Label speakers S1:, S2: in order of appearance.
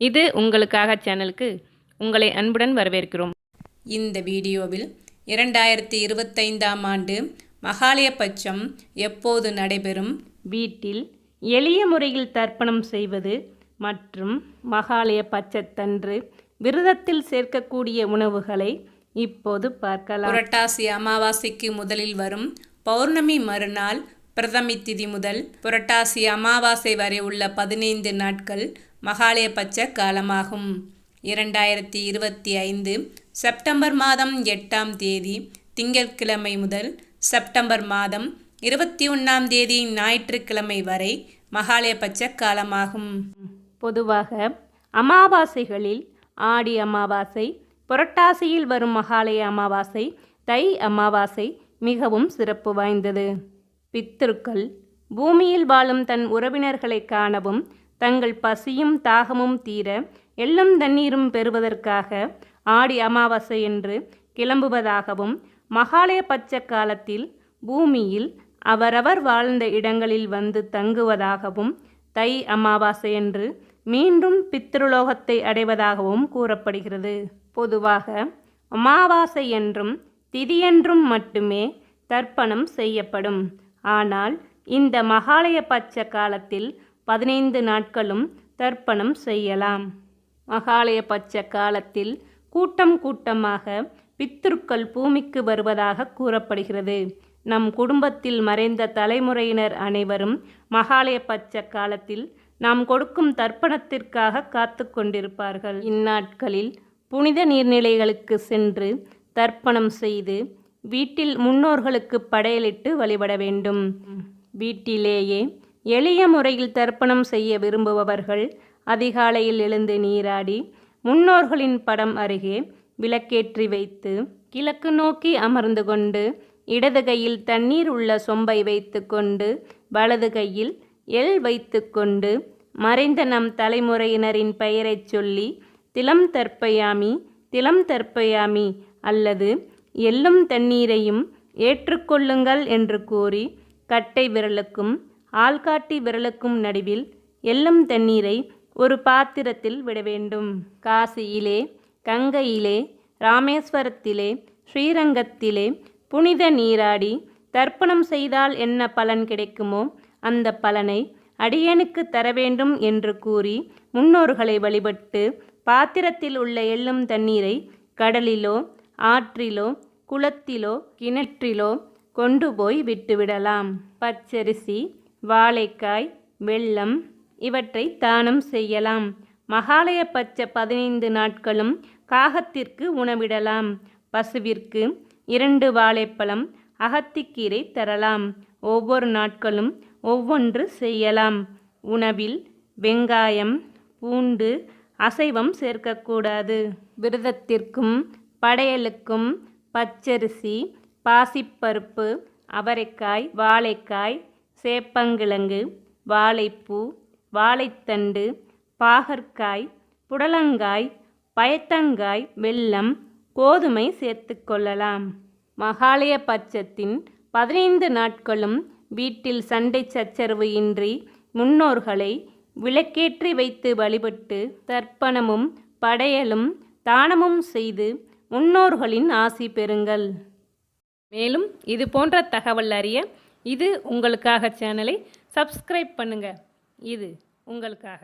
S1: இது உங்களுக்காக சேனலுக்கு உங்களை அன்புடன் வரவேற்கிறோம்.
S2: இந்த வீடியோவில் இரண்டாயிரத்தி இருபத்தைந்தாம் ஆண்டு மகாலயபட்சம் எப்போது நடைபெறும்?
S1: வீட்டில் எளிய முறையில் தர்ப்பணம் செய்வது மற்றும் மகாலய பட்சத்தன்று விரதத்தில் சேர்க்கக்கூடிய உணவுகளை இப்போது பார்க்கலாம்.
S2: புரட்டாசி அமாவாசைக்கு முதலில் வரும் பௌர்ணமி மறுநாள் பிரதமி திதி முதல் புரட்டாசி அமாவாசை வரை உள்ள பதினைந்து நாட்கள் மகாலயபட்ச காலமாகும். இரண்டாயிரத்தி இருபத்தி ஐந்து செப்டம்பர் மாதம் எட்டாம் தேதி திங்கட்கிழமை முதல் செப்டம்பர் மாதம் இருபத்தி ஒன்றாம் தேதி ஞாயிற்றுக்கிழமை வரை மகாலயபட்ச காலமாகும்.
S1: பொதுவாக அமாவாசைகளில் ஆடி அமாவாசை புரட்டாசியில் வரும் மகாலய அமாவாசை தை அமாவாசை மிகவும் சிறப்பு வாய்ந்தது. பித்திருக்கள் பூமியில் வாழும் தன் உறவினர்களை காணவும் தங்கள் பசியும் தாகமும் தீர எள்ளும் தண்ணீரும் பெறுவதற்காக ஆடி அமாவாசை என்று கிளம்புவதாகவும் மகாலய பட்ச காலத்தில் பூமியில் அவரவர் வாழ்ந்த இடங்களில் வந்து தங்குவதாகவும் தை அமாவாசை என்று மீண்டும் பித்ருலோகத்தை அடைவதாகவும் கூறப்படுகிறது. பொதுவாக அமாவாசை என்றும் திதியென்றும் மட்டுமே தர்ப்பணம் செய்யப்படும். ஆனால் இந்த மகாலய பட்ச காலத்தில் பதினைந்து நாட்களும் தர்ப்பணம் செய்யலாம். மகாலய பட்ச காலத்தில் கூட்டம் கூட்டமாக பித்ருக்கள் பூமிக்கு வருவதாக கூறப்படுகிறது. நம் குடும்பத்தில் மறைந்த தலைமுறையினர் அனைவரும் மகாலய பட்ச காலத்தில் நாம் கொடுக்கும் தர்ப்பணத்திற்காக காத்து கொண்டிருப்பார்கள். இந்நாட்களில் புனித நீர்நிலைகளுக்கு சென்று தர்ப்பணம் செய்து வீட்டில் முன்னோர்களுக்கு படையலிட்டு வழிபட வேண்டும். வீட்டிலேயே எளிய முறையில் தர்ப்பணம் செய்ய விரும்புபவர்கள் அதிகாலையில் எழுந்து நீராடி முன்னோர்களின் படம் அருகே விளக்கேற்றி வைத்து கிழக்கு நோக்கி அமர்ந்து கொண்டு இடது கையில் தண்ணீர் உள்ள சொம்பை வைத்து கொண்டு வலது கையில் எள் வைத்து கொண்டு மறைந்த நம் தலைமுறையினரின் பெயரைச் சொல்லி திலம் தற்பயாமி திலம் தற்பயாமி அல்லது எள்ளும் தண்ணீரையும் ஏற்றுக்கொள்ளுங்கள் என்று கூறி கட்டை விரலுக்கும் ஆள்காட்டி விரலுக்கும் நடுவில் எள்ளும் தண்ணீரை ஒரு பாத்திரத்தில் விட வேண்டும். காசியிலே கங்கையிலே ராமேஸ்வரத்திலே ஸ்ரீரங்கத்திலே புனித நீராடி தர்ப்பணம் செய்தால் என்ன பலன் கிடைக்குமோ அந்த பலனை அடியனுக்கு தர வேண்டும் என்று கூறி முன்னோர்களை வழிபட்டு பாத்திரத்தில் உள்ள எள்ளும் தண்ணீரை கடலிலோ ஆற்றிலோ குளத்திலோ கிணற்றிலோ கொண்டு போய் விட்டுவிடலாம். பச்சரிசி வாழைக்காய் வெல்லம் இவற்றை தானம் செய்யலாம். மகாலய பச்சை பதினைந்து நாட்களும் காகத்திற்கு உணவிடலாம். பசுவிற்கு இரண்டு வாழைப்பழம் அகத்திக்கீரை தரலாம். ஒவ்வொரு நாட்களும் ஒவ்வொன்று செய்யலாம். உணவில் வெங்காயம் பூண்டு அசைவம் சேர்க்கக்கூடாது. விரதத்திற்கும் படையலுக்கும் பச்சரிசி பாசிப்பருப்பு அவரைக்காய் வாழைக்காய் சேப்பங்கிழங்கு வாழைப்பூ வாழைத்தண்டு பாகற்காய் புடலங்காய் பயத்தங்காய் வெல்லம் கோதுமை சேர்த்து கொள்ளலாம். மகாலய பட்சத்தின் பதினைந்து நாட்களும் வீட்டில் சண்டை சச்சரவு இன்றி முன்னோர்களை விளக்கேற்றி வைத்து வழிபட்டு தர்ப்பணமும் படையலும் தானமும் செய்து முன்னோர்களின் ஆசி பெறுங்கள். மேலும் இது போன்ற தகவல் அறிய இது உங்களுக்காக சேனலை சப்ஸ்கிரைப் பண்ணுங்கள் இது உங்களுக்காக.